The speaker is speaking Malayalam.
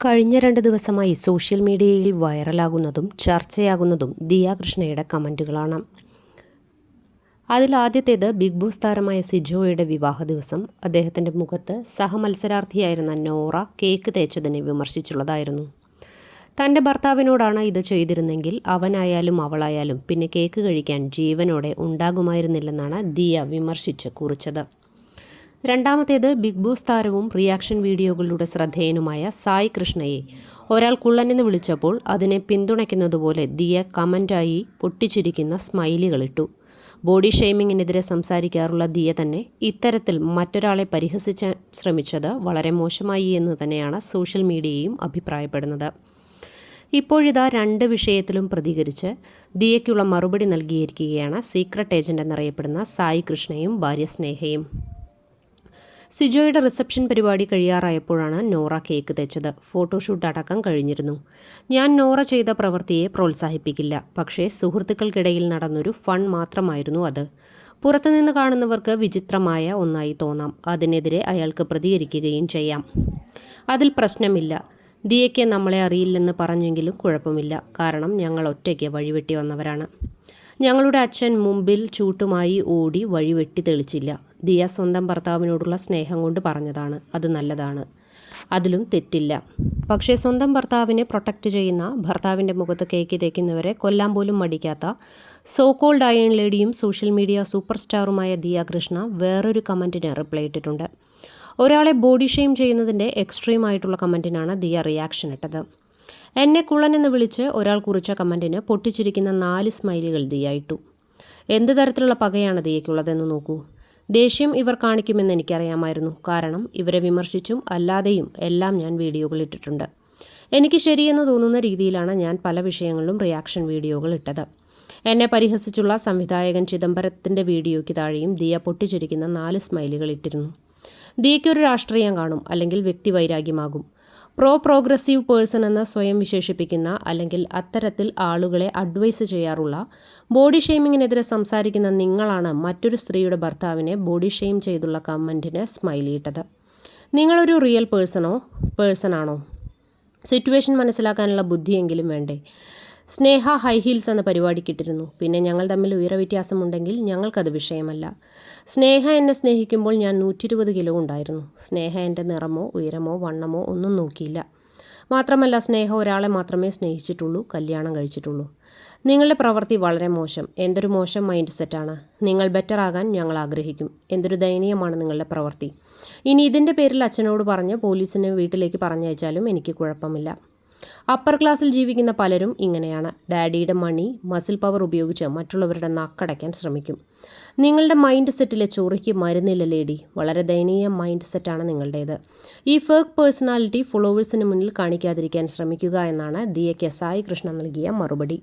കഴിഞ്ഞ രണ്ട് ദിവസമായി സോഷ്യൽ മീഡിയയിൽ വൈറലാകുന്നതും ചർച്ചയാകുന്നതും ദിയ കൃഷ്ണയുടെ കമന്റുകളാണ്. അതിൽ ആദ്യത്തേത് ബിഗ് ബോസ് താരമായ സിജോയുടെ വിവാഹ ദിവസം. അദ്ദേഹത്തിന്റെ മുഖത്ത് സഹമത്സരാർത്ഥിയായിരുന്ന നോറ കേക്ക് തേച്ചതിനെ വിമർശിച്ചുള്ളതായിരുന്നു. തന്റെ ഭർത്താവിനോടാണ് ഇത് ചെയ്തിരുന്നെങ്കിൽ അവനായാലും അവളായാലും പിന്നെ കേക്ക് കഴിക്കാൻ ജീവനോടെ ഉണ്ടാകുമായിരുന്നില്ലെന്നാണ് ദിയ വിമർശിച്ച് കുറിച്ചത്. രണ്ടാമത്തേത് ബിഗ് ബോസ് താരവും റിയാക്ഷൻ വീഡിയോകളിലൂടെ ശ്രദ്ധേയനുമായ സായി കൃഷ്ണയെ. ഒരാൾ കുള്ളനെന്ന് വിളിച്ചപ്പോൾ അതിനെ പിന്തുണയ്ക്കുന്നതുപോലെ ദിയ കമന്റായി പൊട്ടിച്ചിരിക്കുന്ന സ്മൈലികളിട്ടു ബോഡി ഷെയ്മിങ്ങിനെതിരെ സംസാരിക്കാറുള്ള ദിയ തന്നെ ഇത്തരത്തിൽ മറ്റൊരാളെ പരിഹസിച്ച ശ്രമിച്ചത് വളരെ മോശമായി എന്ന് തന്നെയാണ് സോഷ്യൽ മീഡിയയും അഭിപ്രായപ്പെടുന്നത്. ഇപ്പോഴിതാ രണ്ട് വിഷയത്തിലും പ്രതികരിച്ച് ദിയയ്ക്കുള്ള മറുപടി നൽകിയിരിക്കുകയാണ് സീക്രട്ട് ഏജന്റ് എന്നറിയപ്പെടുന്ന സായി കൃഷ്ണയും ഭാര്യ സ്നേഹയും. സിജോയുടെ റിസപ്ഷൻ പരിപാടി കഴിയാറായപ്പോഴാണ് നോറ കേക്ക് തെച്ചത്. ഫോട്ടോഷൂട്ട് അടക്കം കഴിഞ്ഞിരുന്നു. ഞാൻ നോറ ചെയ്ത പ്രവൃത്തിയെ പ്രോത്സാഹിപ്പിക്കില്ല. പക്ഷേ സുഹൃത്തുക്കൾക്കിടയിൽ നടന്നൊരു ഫൺ മാത്രമായിരുന്നു അത്. പുറത്തുനിന്ന് കാണുന്നവർക്ക് വിചിത്രമായ ഒന്നായി തോന്നാം. അതിനെതിരെ അയാൾക്ക് പ്രതികരിക്കുകയും ചെയ്യാം. അതിൽ പ്രശ്നമില്ല. ദിയയ്ക്ക് നമ്മളെ അറിയില്ലെന്ന് പറഞ്ഞെങ്കിലും കുഴപ്പമില്ല. കാരണം ഞങ്ങൾ ഒറ്റയ്ക്ക് വഴിവെട്ടി വന്നവരാണ്. ഞങ്ങളുടെ അച്ഛൻ മുമ്പിൽ ചൂട്ടുമായി ഓടി വഴിവെട്ടി തെളിച്ചില്ല. ദിയ സ്വന്തം ഭർത്താവിനോടുള്ള സ്നേഹം കൊണ്ട് പറഞ്ഞതാണ്. അത് നല്ലതാണ്. അതിലും തെറ്റില്ല. പക്ഷേ സ്വന്തം ഭർത്താവിനെ പ്രൊട്ടക്റ്റ് ചെയ്യുന്ന ഭർത്താവിന്റെ മുഖത്ത് കേക്ക് തേക്കുന്നവരെ കൊല്ലാൻ പോലും മടിക്കാത്ത സോ കോൾഡ് അയൺ ലേഡിയും സോഷ്യൽ മീഡിയ സൂപ്പർ സ്റ്റാറുമായ ദിയ കൃഷ്ണ വേറൊരു കമന്റിന് റിപ്ലൈ ഇട്ടിട്ടുണ്ട്. ഒരാളെ ബോഡി ഷെയിം ചെയ്യുന്നതിന്റെ എക്സ്ട്രീം ആയിട്ടുള്ള കമന്റിനാണ് ദിയ റിയാക്ഷൻ ഇട്ടത്. എന്നെ കുള്ളനെന്ന് വിളിച്ച് ഒരാൾ കുറിച്ച കമന്റിന് പൊട്ടിച്ചിരിക്കുന്ന നാല് സ്മൈലുകൾ ദിയ ഇട്ടു. എന്ത് തരത്തിലുള്ള പകയാണ് ദിയയ്ക്കുള്ളതെന്ന് നോക്കൂ. ദേഷ്യം ഇവർ കാണിക്കുമെന്ന് എനിക്കറിയാമായിരുന്നു. കാരണം ഇവരെ വിമർശിച്ചും അല്ലാതെയും എല്ലാം ഞാൻ വീഡിയോകൾ ഇട്ടിട്ടുണ്ട്. എനിക്ക് ശരിയെന്ന് തോന്നുന്ന രീതിയിലാണ് ഞാൻ പല വിഷയങ്ങളിലും റിയാക്ഷൻ വീഡിയോകൾ ഇട്ടത്. എന്നെ പരിഹസിച്ചുള്ള സംവിധായകൻ ചിദംബരത്തിന്റെ വീഡിയോയ്ക്ക് താഴെയും ദിയ പൊട്ടിച്ചിരിക്കുന്ന നാല് സ്മൈലുകൾ ഇട്ടിരുന്നു. ദിയയ്ക്കൊരു രാഷ്ട്രീയം കാണും അല്ലെങ്കിൽ വ്യക്തിവൈരാഗ്യമാകും. പ്രോ പ്രോഗ്രസീവ് പേഴ്സൺ എന്ന് സ്വയം വിശേഷിപ്പിക്കുന്ന അല്ലെങ്കിൽ അത്തരത്തിൽ ആളുകളെ അഡ്വൈസ് ചെയ്യാറുള്ള ബോഡി ഷെയ്മിങ്ങിനെതിരെ സംസാരിക്കുന്ന നിങ്ങളാണ് മറ്റൊരു സ്ത്രീയുടെ ഭർത്താവിനെ ബോഡി ഷെയിം ചെയ്തുള്ള കമന്റിന് സ്മൈലിയിട്ടത് നിങ്ങളൊരു റിയൽ പേഴ്സണോ പേഴ്സണാണോ സിറ്റുവേഷൻ മനസ്സിലാക്കാനുള്ള ബുദ്ധിയെങ്കിലും വേണ്ടേ? സ്നേഹ ഹൈ ഹീൽസ് എന്ന പരിപാടി പരിപാടിക്കിട്ടിരുന്നു പിന്നെ ഞങ്ങൾ തമ്മിൽ ഉയരവ്യത്യാസമുണ്ടെങ്കിൽ ഞങ്ങൾക്കത് വിഷയമല്ല. സ്നേഹ എന്നെ സ്നേഹിക്കുമ്പോൾ ഞാൻ നൂറ്റി ഇരുപത് കിലോ ഉണ്ടായിരുന്നു. സ്നേഹ എന്റെ നിറമോ ഉയരമോ വണ്ണമോ ഒന്നും നോക്കിയില്ല. മാത്രമല്ല സ്നേഹ ഒരാളെ മാത്രമേ സ്നേഹിച്ചിട്ടുള്ളൂ കല്യാണം കഴിച്ചിട്ടുള്ളൂ. നിങ്ങളുടെ പ്രവൃത്തി വളരെ മോശം. എന്തൊരു മോശം മൈൻഡ് സെറ്റാണ് നിങ്ങൾ ബെറ്റർ ആകാൻ ഞങ്ങൾ ആഗ്രഹിക്കും. എന്തൊരു ദയനീയമാണ് നിങ്ങളുടെ പ്രവൃത്തി. ഇനി ഇതിന്റെ പേരിൽ അച്ഛനോട് പറഞ്ഞ് പോലീസിനെ വീട്ടിലേക്ക് പറഞ്ഞയച്ചാലും എനിക്ക് കുഴപ്പമില്ല. അപ്പർ ക്ലാസ്സിൽ ജീവിക്കുന്ന പലരും ഇങ്ങനെയാണ്. ഡാഡിയുടെ മണി മസിൽ പവർ ഉപയോഗിച്ച് മറ്റുള്ളവരുടെ നാക്കടയ്ക്കാൻ ശ്രമിക്കും. നിങ്ങളുടെ മൈൻഡ് സെറ്റിലെ ചൊറിക്ക് മരുന്നില്ല ലേഡി വളരെ ദയനീയ മൈൻഡ് സെറ്റാണ് നിങ്ങളുടേത്. ഈ ഫേക്ക് പേഴ്സണാലിറ്റി ഫോളോവേഴ്സിന് മുന്നിൽ കാണിക്കാതിരിക്കാൻ ശ്രമിക്കുക എന്നാണ് ദിയ സായി കൃഷ്ണ നൽകിയ മറുപടി.